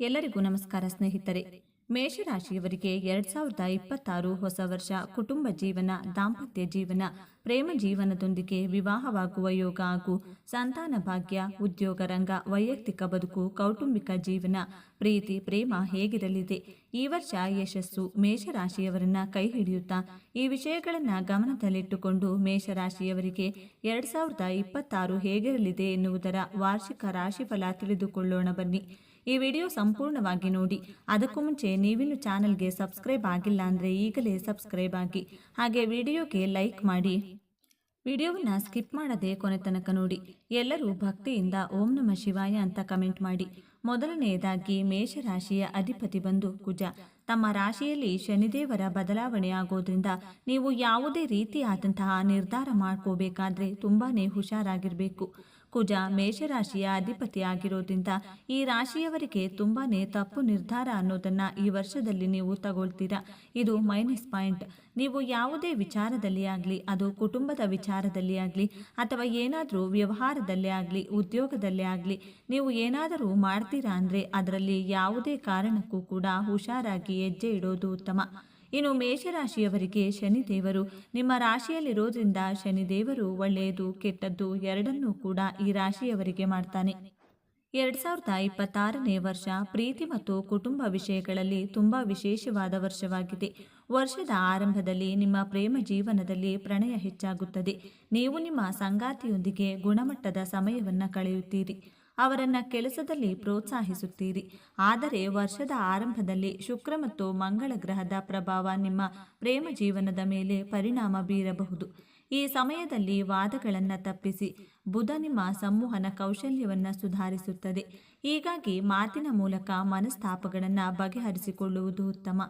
ಎಲ್ಲರಿಗೂ ನಮಸ್ಕಾರ ಸ್ನೇಹಿತರೆ. ಮೇಷರಾಶಿಯವರಿಗೆ ಎರಡ್ ಸಾವಿರದ ಇಪ್ಪತ್ತಾರು ಹೊಸ ವರ್ಷ ಕುಟುಂಬ ಜೀವನ, ದಾಂಪತ್ಯ ಜೀವನ, ಪ್ರೇಮ ಜೀವನದೊಂದಿಗೆ ವಿವಾಹವಾಗುವ ಯೋಗ ಹಾಗೂ ಸಂತಾನ ಭಾಗ್ಯ, ಉದ್ಯೋಗ ರಂಗ, ವೈಯಕ್ತಿಕ ಬದುಕು, ಕೌಟುಂಬಿಕ ಜೀವನ, ಪ್ರೀತಿ, ಪ್ರೇಮ ಹೇಗಿರಲಿದೆ? ಈ ವರ್ಷ ಯಶಸ್ಸು ಮೇಷರಾಶಿಯವರನ್ನ ಕೈ ಹಿಡಿಯುತ್ತಾ, ಈ ವಿಷಯಗಳನ್ನು ಗಮನದಲ್ಲಿಟ್ಟುಕೊಂಡು ಮೇಷರಾಶಿಯವರಿಗೆ ಎರಡ್ ಸಾವಿರದ ಇಪ್ಪತ್ತಾರು ಹೇಗಿರಲಿದೆ ಎನ್ನುವುದರ ವಾರ್ಷಿಕ ರಾಶಿಫಲ ತಿಳಿದುಕೊಳ್ಳೋಣ ಬನ್ನಿ. ಈ ವಿಡಿಯೋ ಸಂಪೂರ್ಣವಾಗಿ ನೋಡಿ. ಅದಕ್ಕೂ ಮುಂಚೆ ನೀವಿನ್ನು ಚಾನಲ್ಗೆ ಸಬ್ಸ್ಕ್ರೈಬ್ ಆಗಿಲ್ಲ ಅಂದರೆ ಈಗಲೇ ಸಬ್ಸ್ಕ್ರೈಬ್ ಆಗಿ. ಹಾಗೆ ವಿಡಿಯೋಗೆ ಲೈಕ್ ಮಾಡಿ. ವಿಡಿಯೋವನ್ನು ಸ್ಕಿಪ್ ಮಾಡದೆ ಕೊನೆ ತನಕ ನೋಡಿ. ಎಲ್ಲರೂ ಭಕ್ತಿಯಿಂದ ಓಂ ನಮ ಶಿವಾಯ ಅಂತ ಕಮೆಂಟ್ ಮಾಡಿ. ಮೊದಲನೆಯದಾಗಿ ಮೇಷರಾಶಿಯ ಅಧಿಪತಿ ಬಂದು ಕುಜ. ತಮ್ಮ ರಾಶಿಯಲ್ಲಿ ಶನಿದೇವರ ಬದಲಾವಣೆ ಆಗೋದ್ರಿಂದ ನೀವು ಯಾವುದೇ ರೀತಿಯಾದಂತಹ ನಿರ್ಧಾರ ಮಾಡ್ಕೋಬೇಕಾದ್ರೆ ತುಂಬಾ ಹುಷಾರಾಗಿರಬೇಕು. ಕುಜ ಮೇಷರಾಶಿಯ ಅಧಿಪತಿಯಾಗಿರೋದ್ರಿಂದ ಈ ರಾಶಿಯವರಿಗೆ ತುಂಬಾನೇ ತಪ್ಪು ನಿರ್ಧಾರ ಅನ್ನೋದನ್ನ ಈ ವರ್ಷದಲ್ಲಿ ನೀವು ತಗೊಳ್ತೀರಾ? ಇದು ಮೈನಸ್ ಪಾಯಿಂಟ್. ನೀವು ಯಾವುದೇ ವಿಚಾರದಲ್ಲಿ ಆಗಲಿ, ಅದು ಕುಟುಂಬದ ವಿಚಾರದಲ್ಲಿ ಆಗಲಿ, ಅಥವಾ ಏನಾದರೂ ವ್ಯವಹಾರದಲ್ಲೇ ಆಗಲಿ, ಉದ್ಯೋಗದಲ್ಲೇ ಆಗಲಿ, ನೀವು ಏನಾದರೂ ಮಾಡ್ತೀರಾ ಅಂದರೆ ಅದರಲ್ಲಿ ಯಾವುದೇ ಕಾರಣಕ್ಕೂ ಕೂಡ ಹುಷಾರಾಗಿ ಹೆಜ್ಜೆ ಇಡೋದು ಉತ್ತಮ. ಇನ್ನು ಮೇಷರಾಶಿಯವರಿಗೆ ಶನಿದೇವರು. ನಿಮ್ಮ ರಾಶಿಯಲ್ಲಿರೋದ್ರಿಂದ ಶನಿದೇವರು ಒಳ್ಳೆಯದು, ಕೆಟ್ಟದ್ದು ಎರಡನ್ನೂ ಕೂಡ ಈ ರಾಶಿಯವರಿಗೆ ಮಾಡ್ತಾನೆ. ಎರಡ್ ಸಾವಿರದ ಇಪ್ಪತ್ತಾರನೇ ವರ್ಷ ಪ್ರೀತಿ ಮತ್ತು ಕುಟುಂಬ ವಿಷಯಗಳಲ್ಲಿ ತುಂಬಾ ವಿಶೇಷವಾದ ವರ್ಷವಾಗಿದೆ. ವರ್ಷದ ಆರಂಭದಲ್ಲಿ ನಿಮ್ಮ ಪ್ರೇಮ ಜೀವನದಲ್ಲಿ ಪ್ರಣಯ ಹೆಚ್ಚಾಗುತ್ತದೆ. ನೀವು ನಿಮ್ಮ ಸಂಗಾತಿಯೊಂದಿಗೆ ಗುಣಮಟ್ಟದ ಸಮಯವನ್ನು ಕಳೆಯುತ್ತೀರಿ. ಅವರನ್ನ ಕೆಲಸದಲ್ಲಿ ಪ್ರೋತ್ಸಾಹಿಸುತ್ತೀರಿ. ಆದರೆ ವರ್ಷದ ಆರಂಭದಲ್ಲಿ ಶುಕ್ರ ಮತ್ತು ಮಂಗಳ ಗ್ರಹದ ಪ್ರಭಾವ ನಿಮ್ಮ ಪ್ರೇಮ ಜೀವನದ ಮೇಲೆ ಪರಿಣಾಮ ಬೀರಬಹುದು. ಈ ಸಮಯದಲ್ಲಿ ವಾದಗಳನ್ನು ತಪ್ಪಿಸಿ, ಬುಧ ನಿಮ್ಮ ಸಂವಹನ ಕೌಶಲ್ಯವನ್ನು ಸುಧಾರಿಸುತ್ತದೆ. ಹೀಗಾಗಿ ಮಾತಿನ ಮೂಲಕ ಮನಸ್ತಾಪಗಳನ್ನು ಬಗೆಹರಿಸಿಕೊಳ್ಳುವುದು ಉತ್ತಮ.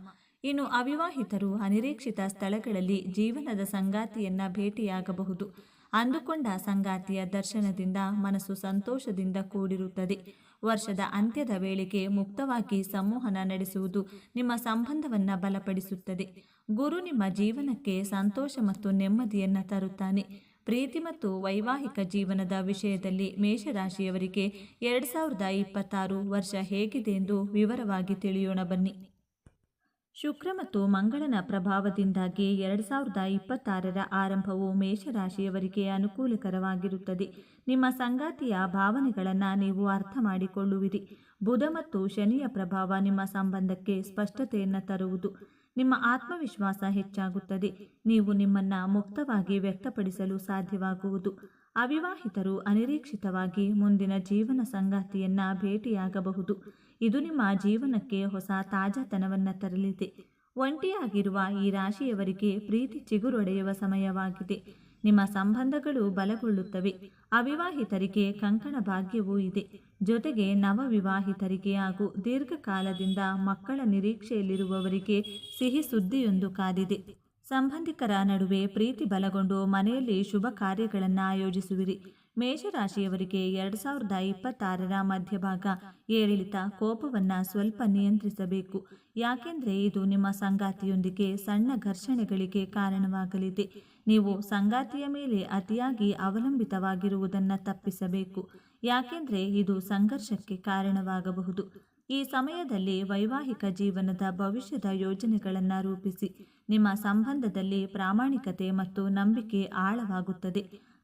ಇನ್ನು ಅವಿವಾಹಿತರು ಅನಿರೀಕ್ಷಿತ ಸ್ಥಳಗಳಲ್ಲಿ ಜೀವನದ ಸಂಗಾತಿಯನ್ನ ಭೇಟಿಯಾಗಬಹುದು. ಅಂದುಕೊಂಡ ಸಂಗಾತಿಯ ದರ್ಶನದಿಂದ ಮನಸ್ಸು ಸಂತೋಷದಿಂದ ಕೂಡಿರುತ್ತದೆ. ವರ್ಷದ ಅಂತ್ಯದ ವೇಳೆಗೆ ಮುಕ್ತವಾಗಿ ಸಂವಹನ ನಡೆಸುವುದು ನಿಮ್ಮ ಸಂಬಂಧವನ್ನು ಬಲಪಡಿಸುತ್ತದೆ. ಗುರು ನಿಮ್ಮ ಜೀವನಕ್ಕೆ ಸಂತೋಷ ಮತ್ತು ನೆಮ್ಮದಿಯನ್ನು ತರುತ್ತಾನೆ. ಪ್ರೀತಿ ಮತ್ತು ವೈವಾಹಿಕ ಜೀವನದ ವಿಷಯದಲ್ಲಿ ಮೇಷರಾಶಿಯವರಿಗೆ ಎರಡು ಸಾವಿರದ ಇಪ್ಪತ್ತಾರು ವರ್ಷ ಹೇಗಿದೆ ಎಂದು ವಿವರವಾಗಿ ತಿಳಿಯೋಣ ಬನ್ನಿ. ಶುಕ್ರ ಮತ್ತು ಮಂಗಳನ ಪ್ರಭಾವದಿಂದಾಗಿ ಎರಡು ಸಾವಿರದ ಇಪ್ಪತ್ತಾರರ ಆರಂಭವು ಮೇಷರಾಶಿಯವರಿಗೆ ಅನುಕೂಲಕರವಾಗಿರುತ್ತದೆ. ನಿಮ್ಮ ಸಂಗಾತಿಯ ಭಾವನೆಗಳನ್ನು ನೀವು ಅರ್ಥ ಮಾಡಿಕೊಳ್ಳುವಿರಿ. ಬುಧ ಮತ್ತು ಶನಿಯ ಪ್ರಭಾವ ನಿಮ್ಮ ಸಂಬಂಧಕ್ಕೆ ಸ್ಪಷ್ಟತೆಯನ್ನು ತರುವುದು. ನಿಮ್ಮ ಆತ್ಮವಿಶ್ವಾಸ ಹೆಚ್ಚಾಗುತ್ತದೆ. ನೀವು ನಿಮ್ಮನ್ನು ಮುಕ್ತವಾಗಿ ವ್ಯಕ್ತಪಡಿಸಲು ಸಾಧ್ಯವಾಗುವುದು. ಅವಿವಾಹಿತರು ಅನಿರೀಕ್ಷಿತವಾಗಿ ಮುಂದಿನ ಜೀವನ ಸಂಗಾತಿಯನ್ನು ಭೇಟಿಯಾಗಬಹುದು. ಇದು ನಿಮ್ಮ ಜೀವನಕ್ಕೆ ಹೊಸ ತಾಜಾತನವನ್ನು ತರಲಿದೆ. ಒಂಟಿಯಾಗಿರುವ ಈ ರಾಶಿಯವರಿಗೆ ಪ್ರೀತಿ ಚಿಗುರೊಡೆಯುವ ಸಮಯವಾಗಿದೆ. ನಿಮ್ಮ ಸಂಬಂಧಗಳು ಬಲಗೊಳ್ಳುತ್ತವೆ. ಅವಿವಾಹಿತರಿಗೆ ಕಂಕಣ ಭಾಗ್ಯವೂ ಇದೆ. ಜೊತೆಗೆ ನವವಿವಾಹಿತರಿಗೆ ಹಾಗೂ ದೀರ್ಘಕಾಲದಿಂದ ಮಕ್ಕಳ ನಿರೀಕ್ಷೆಯಲ್ಲಿರುವವರಿಗೆ ಸಿಹಿ ಸುದ್ದಿಯೊಂದು ಕಾದಿದೆ. ಸಂಬಂಧಿಕರ ನಡುವೆ ಪ್ರೀತಿ ಬಲಗೊಂಡು ಮನೆಯಲ್ಲಿ ಶುಭ ಕಾರ್ಯಗಳನ್ನು ಆಯೋಜಿಸುವಿರಿ. ಮೇಷರಾಶಿಯವರಿಗೆ ಎರಡು ಸಾವಿರದ ಇಪ್ಪತ್ತಾರರ ಮಧ್ಯಭಾಗ. ಏರಿಳಿತ ಕೋಪವನ್ನು ಸ್ವಲ್ಪ ನಿಯಂತ್ರಿಸಬೇಕು. ಯಾಕೆಂದರೆ ಇದು ನಿಮ್ಮ ಸಂಗಾತಿಯೊಂದಿಗೆ ಸಣ್ಣ ಘರ್ಷಣೆಗಳಿಗೆ ಕಾರಣವಾಗಲಿದೆ. ನೀವು ಸಂಗಾತಿಯ ಮೇಲೆ ಅತಿಯಾಗಿ ಅವಲಂಬಿತವಾಗಿರುವುದನ್ನು ತಪ್ಪಿಸಬೇಕು. ಯಾಕೆಂದರೆ ಇದು ಸಂಘರ್ಷಕ್ಕೆ ಕಾರಣವಾಗಬಹುದು. ಈ ಸಮಯದಲ್ಲಿ ವೈವಾಹಿಕ ಜೀವನದ ಭವಿಷ್ಯದ ಯೋಜನೆಗಳನ್ನು ರೂಪಿಸಿ. ನಿಮ್ಮ ಸಂಬಂಧದಲ್ಲಿ ಪ್ರಾಮಾಣಿಕತೆ ಮತ್ತು ನಂಬಿಕೆ ಆಳವಾಗುತ್ತದೆ.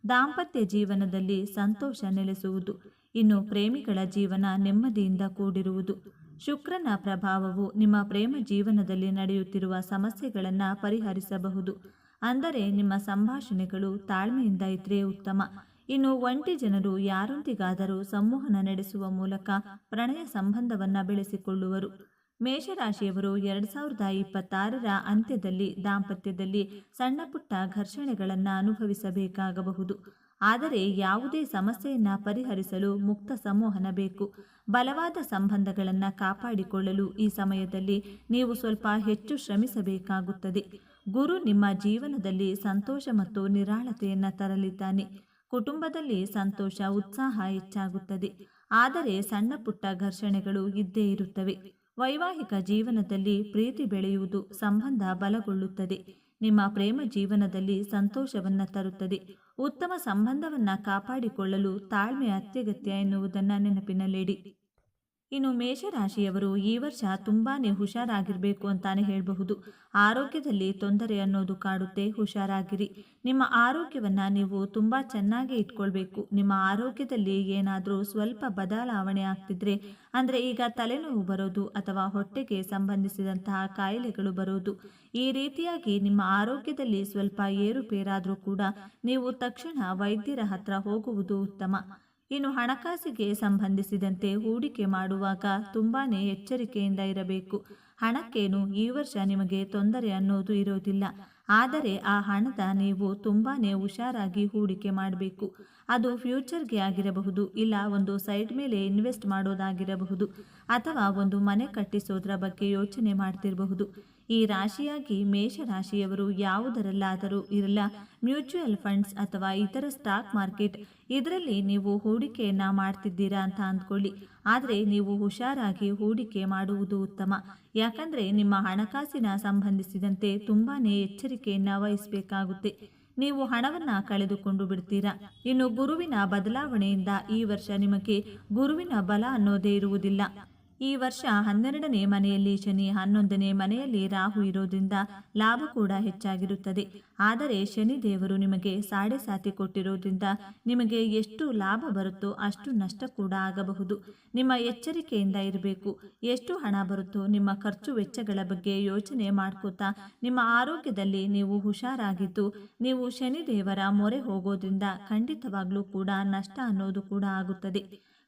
ದಾಂಪತ್ಯ ಜೀವನದಲ್ಲಿ ಸಂತೋಷ ನೆಲೆಸುವುದು. ಇನ್ನು ಪ್ರೇಮಿಗಳ ಜೀವನ ನೆಮ್ಮದಿಯಿಂದ ಕೂಡಿರುವುದು. ಶುಕ್ರನ ಪ್ರಭಾವವು ನಿಮ್ಮ ಪ್ರೇಮ ಜೀವನದಲ್ಲಿ ನಡೆಯುತ್ತಿರುವ ಸಮಸ್ಯೆಗಳನ್ನು ಪರಿಹರಿಸಬಹುದು. ಅಂದರೆ ನಿಮ್ಮ ಸಂಭಾಷಣೆಗಳು ತಾಳ್ಮೆಯಿಂದ ಇದ್ರೆ ಉತ್ತಮ. ಇನ್ನು ಒಂಟಿ ಜನರು ಯಾರೊಂದಿಗಾದರೂ ಸಂವಹನ ನಡೆಸುವ ಮೂಲಕ ಪ್ರಣಯ ಸಂಬಂಧವನ್ನು ಬೆಳೆಸಿಕೊಳ್ಳುವರು. ಮೇಷರಾಶಿಯವರು ಎರಡು ಸಾವಿರದ ಇಪ್ಪತ್ತಾರರ ಅಂತ್ಯದಲ್ಲಿ ದಾಂಪತ್ಯದಲ್ಲಿ ಸಣ್ಣ ಪುಟ್ಟ ಘರ್ಷಣೆಗಳನ್ನು ಅನುಭವಿಸಬೇಕಾಗಬಹುದು. ಆದರೆ ಯಾವುದೇ ಸಮಸ್ಯೆಯನ್ನು ಪರಿಹರಿಸಲು ಮುಕ್ತ ಸಂವಹನ ಬೇಕು. ಬಲವಾದ ಸಂಬಂಧಗಳನ್ನು ಕಾಪಾಡಿಕೊಳ್ಳಲು ಈ ಸಮಯದಲ್ಲಿ ನೀವು ಸ್ವಲ್ಪ ಹೆಚ್ಚು ಶ್ರಮಿಸಬೇಕಾಗುತ್ತದೆ. ಗುರು ನಿಮ್ಮ ಜೀವನದಲ್ಲಿ ಸಂತೋಷ ಮತ್ತು ನಿರಾಳತೆಯನ್ನು ತರಲಿದ್ದಾನೆ. ಕುಟುಂಬದಲ್ಲಿ ಸಂತೋಷ, ಉತ್ಸಾಹ ಹೆಚ್ಚಾಗುತ್ತದೆ. ಆದರೆ ಸಣ್ಣ ಪುಟ್ಟ ಘರ್ಷಣೆಗಳು ಇದ್ದೇ ಇರುತ್ತವೆ. ವೈವಾಹಿಕ ಜೀವನದಲ್ಲಿ ಪ್ರೀತಿ ಬೆಳೆಯುವುದು ಸಂಬಂಧ ಬಲಗೊಳ್ಳುತ್ತದೆ. ನಿಮ್ಮ ಪ್ರೇಮ ಜೀವನದಲ್ಲಿ ಸಂತೋಷವನ್ನು ತರುತ್ತದೆ. ಉತ್ತಮ ಸಂಬಂಧವನ್ನು ಕಾಪಾಡಿಕೊಳ್ಳಲು ತಾಳ್ಮೆ ಅತ್ಯಗತ್ಯ ಎನ್ನುವುದನ್ನು ನೆನಪಿನಲ್ಲಿಡಿ. ಇನ್ನು ಮೇಷರಾಶಿಯವರು ಈ ವರ್ಷ ತುಂಬಾ ಹುಷಾರಾಗಿರಬೇಕು ಅಂತಾನೆ ಹೇಳಬಹುದು. ಆರೋಗ್ಯದಲ್ಲಿ ತೊಂದರೆ ಅನ್ನೋದು ಕಾಡುತ್ತೆ. ಹುಷಾರಾಗಿರಿ. ನಿಮ್ಮ ಆರೋಗ್ಯವನ್ನ ನೀವು ತುಂಬಾ ಚೆನ್ನಾಗಿ ಇಟ್ಕೊಳ್ಬೇಕು. ನಿಮ್ಮ ಆರೋಗ್ಯದಲ್ಲಿ ಏನಾದರೂ ಸ್ವಲ್ಪ ಬದಲಾವಣೆ ಆಗ್ತಿದ್ರೆ, ಅಂದ್ರೆ ಈಗ ತಲೆನೋವು ಬರೋದು ಅಥವಾ ಹೊಟ್ಟೆಗೆ ಸಂಬಂಧಿಸಿದಂತಹ ಕಾಯಿಲೆಗಳು ಬರೋದು, ಈ ರೀತಿಯಾಗಿ ನಿಮ್ಮ ಆರೋಗ್ಯದಲ್ಲಿ ಸ್ವಲ್ಪ ಏರುಪೇರಾದರೂ ಕೂಡ ನೀವು ತಕ್ಷಣ ವೈದ್ಯರ ಹತ್ರ ಹೋಗುವುದು ಉತ್ತಮ. ಇನ್ನು ಹಣಕಾಸಿಗೆ ಸಂಬಂಧಿಸಿದಂತೆ ಹೂಡಿಕೆ ಮಾಡುವಾಗ ತುಂಬಾನೇ ಎಚ್ಚರಿಕೆಯಿಂದ ಇರಬೇಕು. ಹಣಕ್ಕೇನು ಈ ವರ್ಷ ನಿಮಗೆ ತೊಂದರೆ ಅನ್ನೋದು ಇರೋದಿಲ್ಲ. ಆದರೆ ಆ ಹಣದ ನೀವು ತುಂಬಾನೇ ಹುಷಾರಾಗಿ ಹೂಡಿಕೆ ಮಾಡಬೇಕು. ಅದು ಫ್ಯೂಚರ್ಗೆ ಆಗಿರಬಹುದು, ಇಲ್ಲ ಒಂದು ಸೈಡ್ ಮೇಲೆ ಇನ್ವೆಸ್ಟ್ ಮಾಡೋದಾಗಿರಬಹುದು ಅಥವಾ ಒಂದು ಮನೆ ಕಟ್ಟಿಸೋದ್ರ ಬಗ್ಗೆ ಯೋಚನೆ ಮಾಡ್ತಿರಬಹುದು. ಈ ರಾಶಿಯಾಗಿ ಮೇಷರಾಶಿಯವರು ಯಾವುದರಲ್ಲಾದರೂ ಇರಲ್ಲ. ಮ್ಯೂಚುವಲ್ ಫಂಡ್ಸ್ ಅಥವಾ ಇತರ ಸ್ಟಾಕ್ ಮಾರ್ಕೆಟ್, ಇದರಲ್ಲಿ ನೀವು ಹೂಡಿಕೆಯನ್ನು ಮಾಡ್ತಿದ್ದೀರಾ ಅಂತ ಅಂದ್ಕೊಳ್ಳಿ. ಆದರೆ ನೀವು ಹುಷಾರಾಗಿ ಹೂಡಿಕೆ ಮಾಡುವುದು ಉತ್ತಮ. ಯಾಕಂದರೆ ನಿಮ್ಮ ಹಣಕಾಸಿನ ಸಂಬಂಧಿಸಿದಂತೆ ತುಂಬಾ ಎಚ್ಚರಿಕೆಯನ್ನು ವಹಿಸಬೇಕಾಗುತ್ತೆ. ನೀವು ಹಣವನ್ನ ಕಳೆದುಕೊಂಡು ಬಿಡ್ತೀರಾ? ಇನ್ನು ಗುರುವಿನ ಬದಲಾವಣೆಯಿಂದ ಈ ವರ್ಷ ನಿಮಗೆ ಗುರುವಿನ ಬಲ ಅನ್ನೋದೇ ಇರುವುದಿಲ್ಲ. ಈ ವರ್ಷ ಹನ್ನೆರಡನೇ ಮನೆಯಲ್ಲಿ ಶನಿ, ಹನ್ನೊಂದನೇ ಮನೆಯಲ್ಲಿ ರಾಹು ಇರೋದ್ರಿಂದ ಲಾಭ ಕೂಡ ಹೆಚ್ಚಾಗಿರುತ್ತದೆ. ಆದರೆ ಶನಿ ದೇವರು ನಿಮಗೆ ಸಾಡೆ ಸಾತಿ ಕೊಟ್ಟಿರೋದ್ರಿಂದ ನಿಮಗೆ ಎಷ್ಟು ಲಾಭ ಬರುತ್ತೋ ಅಷ್ಟು ನಷ್ಟ ಕೂಡ ಆಗಬಹುದು. ನಿಮ್ಮ ಎಚ್ಚರಿಕೆಯಿಂದ ಇರಬೇಕು. ಎಷ್ಟು ಹಣ ಬರುತ್ತೋ ನಿಮ್ಮ ಖರ್ಚು ವೆಚ್ಚಗಳ ಬಗ್ಗೆ ಯೋಚನೆ ಮಾಡ್ಕೋತಾ ನಿಮ್ಮ ಆರೋಗ್ಯದಲ್ಲಿ ನೀವು ಹುಷಾರಾಗಿದ್ದು, ನೀವು ಶನಿ ದೇವರ ಮೊರೆ ಹೋಗೋದ್ರಿಂದ ಖಂಡಿತವಾಗ್ಲೂ ಕೂಡ ನಷ್ಟ ಅನ್ನೋದು ಕೂಡ ಆಗುತ್ತದೆ.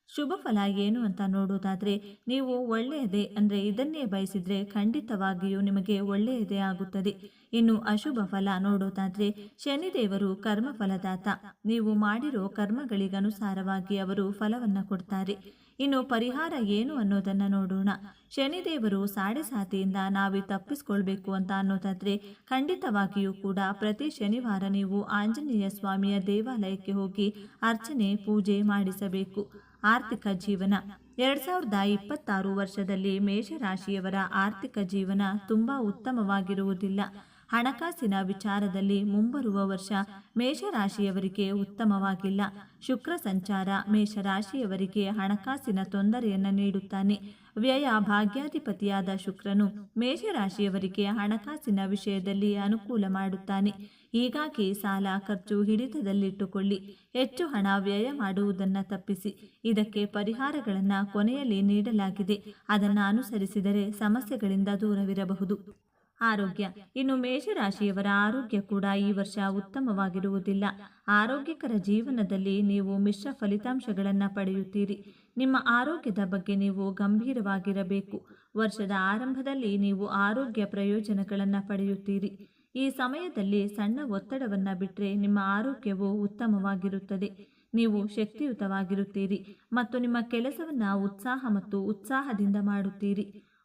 ಶುಭ ಫಲ ಏನು ಅಂತ ನೋಡೋದಾದರೆ ನೀವು ಒಳ್ಳೆಯದೇ ಅಂದರೆ ಇದನ್ನೇ ಬಯಸಿದರೆ ಖಂಡಿತವಾಗಿಯೂ ನಿಮಗೆ ಒಳ್ಳೆಯದೇ ಆಗುತ್ತದೆ. ಇನ್ನು ಅಶುಭ ಫಲ ನೋಡೋದಾದರೆ ಶನಿದೇವರು ಕರ್ಮ ಫಲದಾತ ನೀವು ಮಾಡಿರೋ ಕರ್ಮಗಳಿಗನುಸಾರವಾಗಿ ಅವರು ಫಲವನ್ನು ಕೊಡ್ತಾರೆ. ಇನ್ನು ಪರಿಹಾರ ಏನು ಅನ್ನೋದನ್ನು ನೋಡೋಣ. ಶನಿದೇವರು ಸಾಡೆ ಸಾತಿಯಿಂದ ನಾವೇ ತಪ್ಪಿಸ್ಕೊಳ್ಬೇಕು ಅಂತ ಅನ್ನೋದಾದರೆ, ಖಂಡಿತವಾಗಿಯೂ ಕೂಡ ಪ್ರತಿ ಶನಿವಾರ ನೀವು ಆಂಜನೇಯ ಸ್ವಾಮಿಯ ದೇವಾಲಯಕ್ಕೆ ಹೋಗಿ ಅರ್ಚನೆ, ಪೂಜೆ ಮಾಡಿಸಬೇಕು. ಆರ್ಥಿಕ ಜೀವನ. ಎರಡ್ ಸಾವಿರದ ಇಪ್ಪತ್ತಾರು ವರ್ಷದಲ್ಲಿ ಮೇಷರಾಶಿಯವರ ಆರ್ಥಿಕ ಜೀವನ ತುಂಬಾ ಉತ್ತಮವಾಗಿರುವುದಿಲ್ಲ. ಹಣಕಾಸಿನ ವಿಚಾರದಲ್ಲಿ ಮುಂಬರುವ ವರ್ಷ ಮೇಷರಾಶಿಯವರಿಗೆ ಉತ್ತಮವಾಗಿಲ್ಲ. ಶುಕ್ರ ಸಂಚಾರ ಮೇಷರಾಶಿಯವರಿಗೆ ಹಣಕಾಸಿನ ತೊಂದರೆಯನ್ನು ನೀಡುತ್ತಾನೆ. ವ್ಯಯ ಭಾಗ್ಯಾಧಿಪತಿಯಾದ ಶುಕ್ರನು ಮೇಷರಾಶಿಯವರಿಗೆ ಹಣಕಾಸಿನ ವಿಷಯದಲ್ಲಿ ಅನುಕೂಲ ಮಾಡುತ್ತಾನೆ. ಹೀಗಾಗಿ ಸಾಲ ಖರ್ಚು ಹಿಡಿತದಲ್ಲಿಟ್ಟುಕೊಳ್ಳಿ. ಹೆಚ್ಚು ಹಣ ವ್ಯಯ ಮಾಡುವುದನ್ನು ತಪ್ಪಿಸಿ. ಇದಕ್ಕೆ ಪರಿಹಾರಗಳನ್ನು ಕೊನೆಯಲ್ಲಿ ನೀಡಲಾಗಿದೆ. ಅದನ್ನು ಅನುಸರಿಸಿದರೆ ಸಮಸ್ಯೆಗಳಿಂದ ದೂರವಿರಬಹುದು. ಆರೋಗ್ಯ. ಇನ್ನು ಮೇಷರಾಶಿಯವರ ಆರೋಗ್ಯ ಕೂಡ ಈ ವರ್ಷ ಉತ್ತಮವಾಗಿರುವುದಿಲ್ಲ. ಆರೋಗ್ಯಕರ ಜೀವನದಲ್ಲಿ ನೀವು ಮಿಶ್ರ ಫಲಿತಾಂಶಗಳನ್ನು ಪಡೆಯುತ್ತೀರಿ. ನಿಮ್ಮ ಆರೋಗ್ಯದ ಬಗ್ಗೆ ನೀವು ಗಂಭೀರವಾಗಿರಬೇಕು. ವರ್ಷದ ಆರಂಭದಲ್ಲಿ ನೀವು ಆರೋಗ್ಯ ಪ್ರಯೋಜನಗಳನ್ನು ಪಡೆಯುತ್ತೀರಿ. ಈ ಸಮಯದಲ್ಲಿ ಸಣ್ಣ ಒತ್ತಡವನ್ನು ಬಿಟ್ಟರೆ ನಿಮ್ಮ ಆರೋಗ್ಯವು ಉತ್ತಮವಾಗಿರುತ್ತದೆ. ನೀವು ಶಕ್ತಿಯುತವಾಗಿರುತ್ತೀರಿ ಮತ್ತು ನಿಮ್ಮ ಕೆಲಸವನ್ನು ಉತ್ಸಾಹ ಮತ್ತು ಉತ್ಸಾಹದಿಂದ ಮಾಡುತ್ತೀರಿ.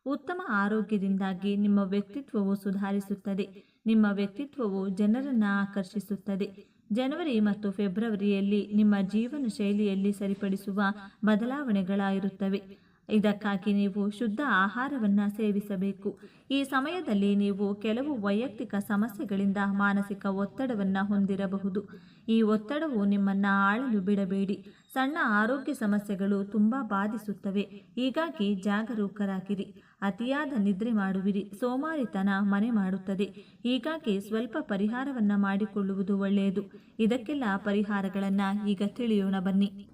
ಉತ್ತಮ ಆರೋಗ್ಯದಿಂದಾಗಿ ನಿಮ್ಮ ವ್ಯಕ್ತಿತ್ವವು ಸುಧಾರಿಸುತ್ತದೆ. ನಿಮ್ಮ ವ್ಯಕ್ತಿತ್ವವು ಜನರನ್ನು ಆಕರ್ಷಿಸುತ್ತದೆ. ಜನವರಿ ಮತ್ತು ಫೆಬ್ರವರಿಯಲ್ಲಿ ನಿಮ್ಮ ಜೀವನ ಶೈಲಿಯಲ್ಲಿ ಸರಿಪಡಿಸುವ ಬದಲಾವಣೆಗಳಾಗಿರುತ್ತವೆ. ಇದಕ್ಕಾಗಿ ನೀವು ಶುದ್ಧ ಆಹಾರವನ್ನು ಸೇವಿಸಬೇಕು. ಈ ಸಮಯದಲ್ಲಿ ನೀವು ಕೆಲವು ವೈಯಕ್ತಿಕ ಸಮಸ್ಯೆಗಳಿಂದ ಮಾನಸಿಕ ಒತ್ತಡವನ್ನು ಹೊಂದಿರಬಹುದು. ಈ ಒತ್ತಡವು ನಿಮ್ಮನ್ನು ಆಳಲು ಬಿಡಬೇಡಿ. ಸಣ್ಣ ಆರೋಗ್ಯ ಸಮಸ್ಯೆಗಳು ತುಂಬ ಬಾಧಿಸುತ್ತವೆ. ಹೀಗಾಗಿ ಜಾಗರೂಕರಾಗಿರಿ. ಅತಿಯಾದ ನಿದ್ರೆ ಮಾಡುವಿರಿ. ಸೋಮಾರಿತನ ಮನೆ ಮಾಡುತ್ತದೆ. ಹೀಗಾಗಿ ಸ್ವಲ್ಪ ಪರಿಹಾರವನ್ನು ಮಾಡಿಕೊಳ್ಳುವುದು ಒಳ್ಳೆಯದು. ಇದಕ್ಕೆಲ್ಲ ಪರಿಹಾರಗಳನ್ನು ಈಗ ತಿಳಿಯೋಣ ಬನ್ನಿ.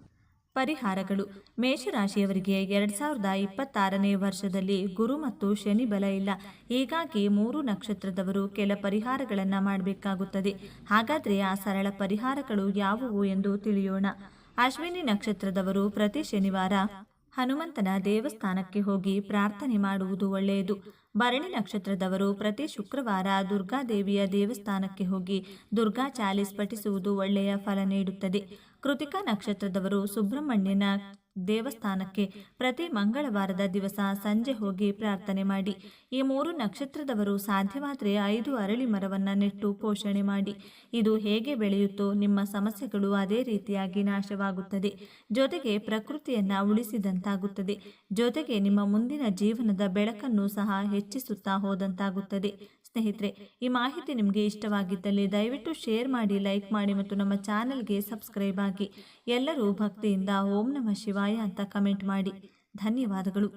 ಪರಿಹಾರಗಳು. ಮೇಷರಾಶಿಯವರಿಗೆ ಎರಡು ಸಾವಿರದ ಇಪ್ಪತ್ತಾರನೇ ವರ್ಷದಲ್ಲಿ ಗುರು ಮತ್ತು ಶನಿ ಬಲ ಇಲ್ಲ. ಹೀಗಾಗಿ ಮೂರು ನಕ್ಷತ್ರದವರು ಕೆಲ ಪರಿಹಾರಗಳನ್ನು ಮಾಡಬೇಕಾಗುತ್ತದೆ. ಹಾಗಾದರೆ ಆ ಸರಳ ಪರಿಹಾರಗಳು ಯಾವುವು ಎಂದು ತಿಳಿಯೋಣ. ಅಶ್ವಿನಿ ನಕ್ಷತ್ರದವರು ಪ್ರತಿ ಶನಿವಾರ ಹನುಮಂತನ ದೇವಸ್ಥಾನಕ್ಕೆ ಹೋಗಿ ಪ್ರಾರ್ಥನೆ ಮಾಡುವುದು ಒಳ್ಳೆಯದು. ಭರಣಿ ನಕ್ಷತ್ರದವರು ಪ್ರತಿ ಶುಕ್ರವಾರ ದುರ್ಗಾದೇವಿಯ ದೇವಸ್ಥಾನಕ್ಕೆ ಹೋಗಿ ದುರ್ಗಾ ಚಾಲಿಸ್ ಪಠಿಸುವುದು ಒಳ್ಳೆಯ ಫಲ ನೀಡುತ್ತದೆ. ಕೃತಿಕಾ ನಕ್ಷತ್ರದವರು ಸುಬ್ರಹ್ಮಣ್ಯನ ದೇವಸ್ಥಾನಕ್ಕೆ ಪ್ರತಿ ಮಂಗಳವಾರದ ದಿವಸ ಸಂಜೆ ಹೋಗಿ ಪ್ರಾರ್ಥನೆ ಮಾಡಿ. ಈ ಮೂರು ನಕ್ಷತ್ರದವರು ಸಾಧ್ಯವಾದರೆ ಐದು ಅರಳಿ ಮರವನ್ನು ನೆಟ್ಟು ಪೋಷಣೆ ಮಾಡಿ. ಇದು ಹೇಗೆ ಬೆಳೆಯುತ್ತೋ ನಿಮ್ಮ ಸಮಸ್ಯೆಗಳು ಅದೇ ರೀತಿಯಾಗಿ ನಾಶವಾಗುತ್ತದೆ. ಜೊತೆಗೆ ಪ್ರಕೃತಿಯನ್ನು ಉಳಿಸಿದಂತಾಗುತ್ತದೆ. ಜೊತೆಗೆ ನಿಮ್ಮ ಮುಂದಿನ ಜೀವನದ ಬೆಳಕನ್ನು ಸಹ ಹೆಚ್ಚಿಸುತ್ತಾ ಹೋದಂತಾಗುತ್ತದೆ. ಸ್ನೇಹಿತರೆ, ಈ ಮಾಹಿತಿ ನಿಮಗೆ ಇಷ್ಟವಾಗಿದ್ದಲ್ಲಿ ದಯವಿಟ್ಟು ಶೇರ್ ಮಾಡಿ, ಲೈಕ್ ಮಾಡಿ ಮತ್ತು ನಮ್ಮ ಚಾನಲ್ಗೆ ಸಬ್ಸ್ಕ್ರೈಬ್ ಆಗಿ. ಎಲ್ಲರೂ ಭಕ್ತಿಯಿಂದ ಓಂ ನಮ ಶಿವಾಯ ಅಂತ ಕಮೆಂಟ್ ಮಾಡಿ. ಧನ್ಯವಾದಗಳು.